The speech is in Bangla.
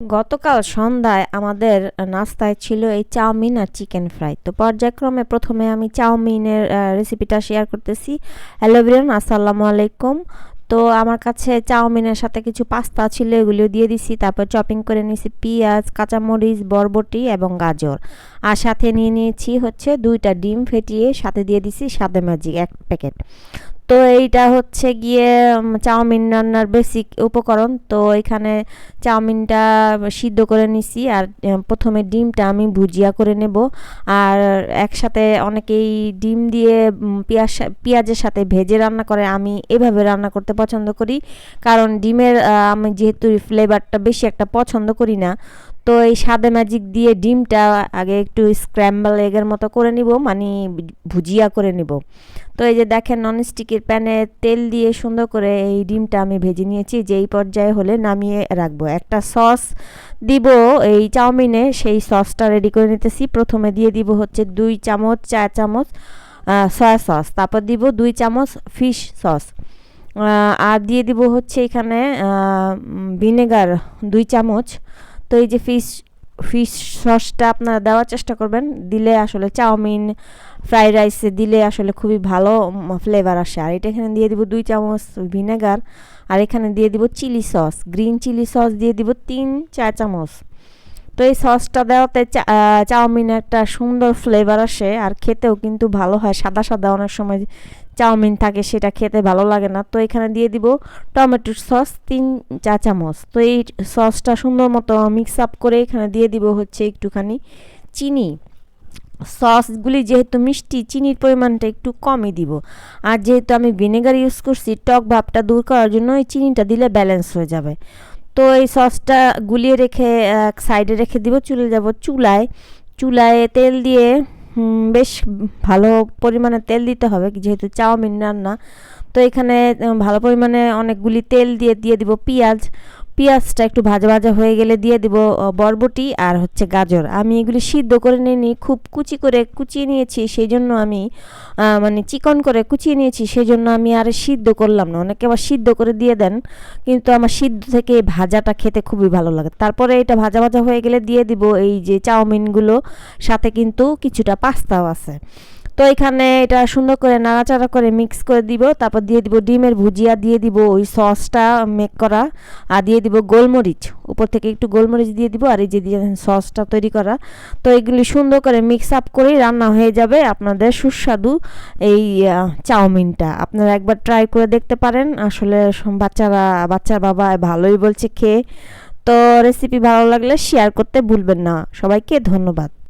গতকাল সন্ধ্যায় আমাদের নাস্তায় ছিল এই চাউমিন আর চিকেন ফ্রাই। তো পর্যায়ক্রমে প্রথমে আমি চাউমিনের রেসিপিটা শেয়ার করতেছি। হ্যালো বিরিয়ান আসসালামু আলাইকুম। তো আমার কাছে চাউমিনের সাথে কিছু পাস্তা ছিল এগুলিও দিয়ে দিছি। তারপর চপিং করে নিয়েছি পেঁয়াজ, কাঁচামরিচ, বরবটি এবং গাজর। আর সাথে নিয়ে নিয়েছি হচ্ছে দুইটা ডিম ফেটিয়ে, সাথে দিয়ে দিছি সাদে ম্যাজিক এক প্যাকেট তো এইটা হচ্ছে গিয়ে চাউমিন রান্নার বেসিক উপকরণ। তো এখানে চাউমিনটা সিদ্ধ করে নিছি আর প্রথমে ডিমটা আমি ভুজিয়া করে নেব। আর একসাথে অনেকেই ডিম দিয়ে পেঁয়াজ পেঁয়াজের সাথে ভেজে রান্না করে, আমি এভাবে রান্না করতে পছন্দ করি। কারণ ডিমের আমি যেহেতু ফ্লেভারটা বেশি একটা পছন্দ করি না তো এই সাদে ম্যাজিক দিয়ে ডিমটা আগে একটু স্ক্র্যাম্বল এগের মতো করে নিব মানে ভুজিয়া করে নিব। তো এই যে দেখেন ননস্টিকের প্যানে তেল দিয়ে সুন্দর করে এই ডিমটা আমি ভেজে নিয়েছি, যেই পর্যায়ে হলে নামিয়ে রাখব। একটা সস দিব এই চাউমিনে, সেই সসটা রেডি করে নিতেছি। প্রথমে দিয়ে দিব হচ্ছে দুই চামচ চার চামচ সয়া সস তারপর দিব দুই চামচ ফিশ সস আর দিয়ে দিব হচ্ছে এখানে ভিনেগার দুই চামচ তো এই যে ফিশ ফিশ সসটা আপনারা দেওয়ার চেষ্টা করবেন। দিলে আসলে চাউমিন ফ্রাইড রাইসে দিলে আসলে খুবই ভালো ফ্লেভার আসে। আর এটা এখানে দিয়ে দিব দুই চামচ ভিনেগার আর এখানে দিয়ে দিব chilli sauce green chilli sauce দিয়ে দিব তিন, চার চামচ। তো এই সসটা দেওয়াতে চাউমিন একটা সুন্দর ফ্লেভার আসে আর খেতেও কিন্তু ভালো হয়। সাদা সাদা অনেক সময় চাউমিন থাকে, সেটা খেতে ভালো লাগে না। তো এখানে দিয়ে দিব টমেটো সস, তিন চা চামচ। তো এই সসটা সুন্দর মতো মিক্স আপ করে এখানে দিয়ে দিব হচ্ছে একটুখানি চিনি। সসগুলি যেহেতু মিষ্টি, চিনির পরিমাণটা একটু কমই দিব। আর যেহেতু আমি ভিনেগার ইউজ করছি, টক ভাবটা দূর করার জন্য এই চিনিটা দিলে ব্যালেন্স হয়ে যাবে। তো এই সসটা গুলিয়ে রেখে, এক সাইডে রেখে দিব চুলে যাব চুলায়। চুলায় তেল দিয়ে বেশ ভালো পরিমাণে তেল দিতে হবে, যেহেতু চাউমিন রান্না। তো এখানে ভালো পরিমাণে অনেকগুলি তেল দিয়ে দিয়ে দিব পেঁয়াজ। পেঁয়াজটা একটু ভাজা ভাজা হয়ে গেলে দিয়ে দিব বরবটি আর হচ্ছে গাজর। আমি এগুলি সিদ্ধ করে নিয়ে খুব কুচি করে কুচিয়ে নিয়েছি সেই জন্য আমি মানে চিকন করে কুচিয়ে নিয়েছি সেই জন্য আমি আর সিদ্ধ করলাম না। অনেকে আবার সিদ্ধ করে দিয়ে দেন, কিন্তু আমার সিদ্ধ থেকে ভাজাটা খেতে খুবই ভালো লাগে। তারপরে এটা ভাজা ভাজা হয়ে গেলে দিয়ে দিব এই যে চাউমিনগুলো, সাথে কিন্তু কিছুটা পাস্তাও আছে। তো এখানে এটা সুন্দর করে নাড়াচাড়া করে মিক্স করে দিব, তারপর দিয়ে দিব ডিমের ভুজিয়া, দিয়ে দিব ওই সসটা মেক করা, আর দিয়ে দিব গোলমরিচ, উপর থেকে একটু গোলমরিচ দিয়ে দিব, আর এই যে দিয়ে সসটা তৈরি করা, তো এগুলি সুন্দর করে মিক্স আপ করেই রান্না হয়ে যাবে আপনাদের সুস্বাদু এই চাউমিনটা। আপনারা একবার ট্রাই করে দেখতে পারেন, আসলে বাচ্চারা, বাচ্চার বাবা ভালোই বলছে খেয়ে। তো রেসিপি ভালো লাগলে শেয়ার করতে ভুলবেন না। সবাইকে ধন্যবাদ।